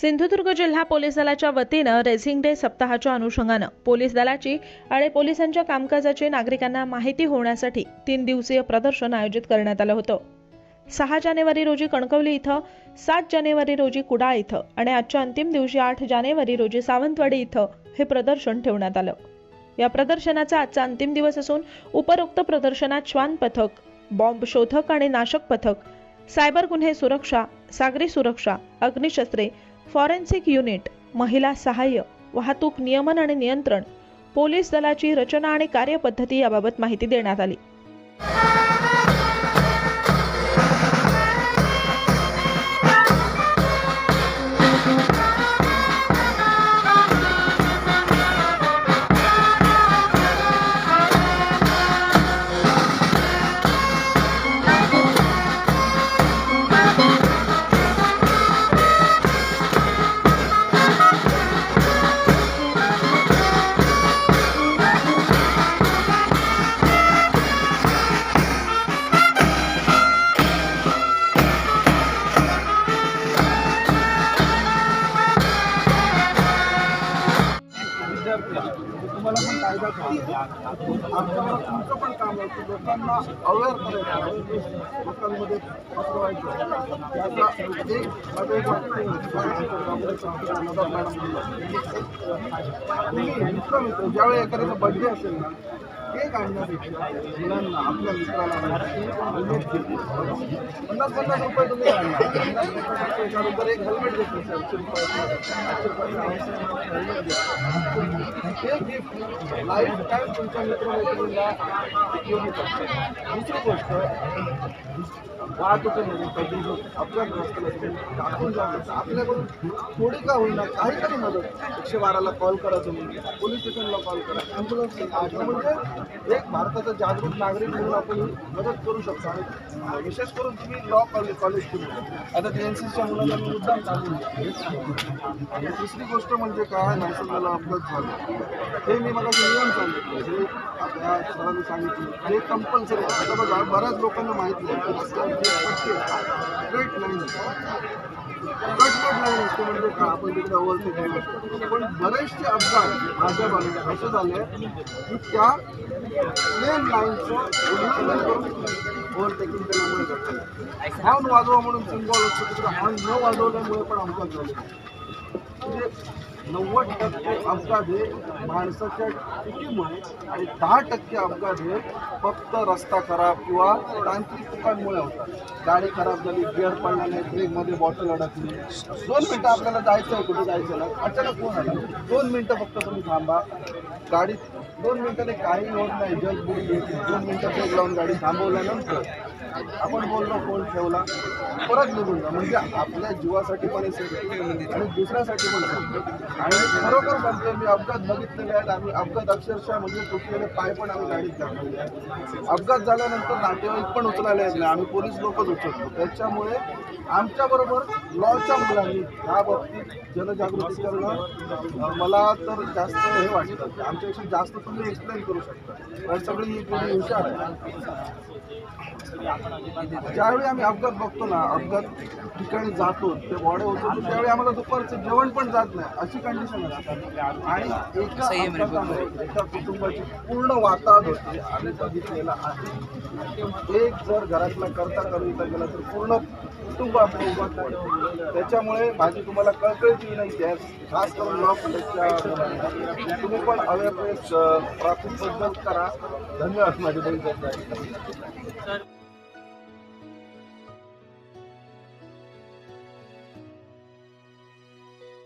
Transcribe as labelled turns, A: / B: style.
A: सिंधुदुर्ग जिल्हा पोलीस दलाच्या वतीनं रेझिंग डे सप्ताहाच्या अनुषंगानं पोलीस दलाची आणि पोलिसांच्या कामकाजाची नागरिकांना माहिती होण्यासाठी तीन दिवसीय प्रदर्शन आयोजित करण्यात आलं होतं. सहा जानेवारी रोजी कणकवली इथं सात जानेवारी रोजी कुडाळ इथं आणि आजच्या अंतिम दिवशी आठ जानेवारी रोजी सावंतवाडी इथं हे प्रदर्शन ठेवण्यात आलं. या प्रदर्शनाचा आजचा अंतिम दिवस असून उपरोक्त प्रदर्शनात श्वान पथक बॉम्ब शोधक आणि नाशक पथक सायबर गुन्हे सुरक्षा सागरी सुरक्षा अग्निशस्त्रे फॉरेन्सिक युनिट महिला सहाय्य वाहतूक नियमन आणि नियंत्रण पोलीस दलाची रचना आणि कार्यपद्धती याबाबत माहिती देण्यात आली.
B: पण कायदा तुमचं पण काम आहे की लोकांना अवेअर करायचं. लोकांमध्ये पसरवायचं याचा एक माझं मॅडम मित्र मित्र ज्यावेळी एखाद्याचा बर्थडे असेल ना केक आणण्यापेक्षा मुलांना आपल्या मित्राला पन्नास पन्नास रुपये तुम्ही आणणार एक हेल्मेट हे गिफ्ट लाईफ टाईम तुमच्या मित्रमैत्रिणीला उपयोगी पडतं दुसरी गोष्ट वाहतुकीमध्ये कधी अपघात रस्त्याला टाकून आपल्याकडून थोडी का होईना काही तरी मदत. एकशे बाराला कॉल करायचं म्हणजे पोलीस स्टेशनला कॉल करा. ॲम्ब्युलन्स म्हणजे एक भारताचा जागरूक नागरिक म्हणून आपण मदत करू शकतो. आणि विशेष करून तुम्ही लॉ कॉलेज कॉलेज तुम्ही आता टी एन सीच्या मुलांना मी मुद्दाम चालू आणि दुसरी गोष्ट म्हणजे काय? नैसर्गाला अपघात झाला. हे मी मला नियम सांगितलं. हे आपल्या सरांनी सांगितलं. हे कंपल्सरी आता बघा बऱ्याच लोकांना माहिती आहे की रस्त्यावरती स्ट्रेट लाईन कटकट म्हणजे का आपण तिकडे ओव्हरटेक पण बरेचसे अपघात माझ्या बाजूला असं झालं की त्या मेन लाईनचं उल्लंघन करून ओव्हरटेकिंग केल्यामुळे घडतं हॉर्न वाजवा म्हणून सिंगॉल असतो तिकडे हॉर्न न वाजवल्यामुळे पण अपघात झाले म्हणजे नव्वद टक्के अपघात हे माणसाच्या चुकीमुळे आणि दहा टक्के अपघात हे फक्त रस्ता खराब किंवा तांत्रिक चुकांमुळे होतात. गाडी खराब झाली गिअर पडला नाही ब्रेकमध्ये बॉटल अडकली. दोन मिनटं आपल्याला जायचं आहे कुठे जायचं ना अचानक फोन आला? दोन मिनटं फक्त तुम्ही थांबा. गाडी दोन मिनटाने काही होत नाही. जग बुडी घेतली दोन मिनटं ब्रेक लावून गाडी थांबवल्यानंतर आपण बोललो फोन ठेवला. परत निघून जा. म्हणजे आपल्या जीवासाठी पण आणि दुसऱ्यासाठी आणि खरोखर सांगतो मी अपघात बघितलेले आहेत आम्ही अपघात अक्षरशः म्हणजे तुटलेले पाय पण आम्ही गाडीत दाखवले आहेत. अपघात झाल्यानंतर नातेवाईक पण उचलायला येत नाही. आम्ही पोलीस लोकच उचलतो. त्याच्यामुळे आमच्याबरोबर लॉच्या मुलांनी ह्या बाबतीत जनजागृती करणं मला तर जास्त हे वाटतं. की आमच्यापेक्षा जास्त तुम्ही एक्सप्लेन करू शकता. कारण सगळी ही पिढी हुशार आहे. ज्यावेळी आम्ही अपघात बघतो ना अपघात ठिकाणी जातो ते बॉडे होतो त्यावेळी आम्हाला दुपारचं जेवण पण जात नाही. अशी कंडिशन असते. आणि एका अपघातामुळे एका कुटुंबाची पूर्ण वाताहत होते आम्ही बघितलेलं आहे. एक जर घरातला करता करूचा गेला तर पूर्ण कुटुंब आपलं उभं त्याच्यामुळे माझी तुम्हाला कळकळती नाही. आहे खास करून लॉ कॉलेजच्या तुम्ही पण अवेअरनेस ट्रॅफिकबद्दल करा. धन्यवाद. माझे बहिणी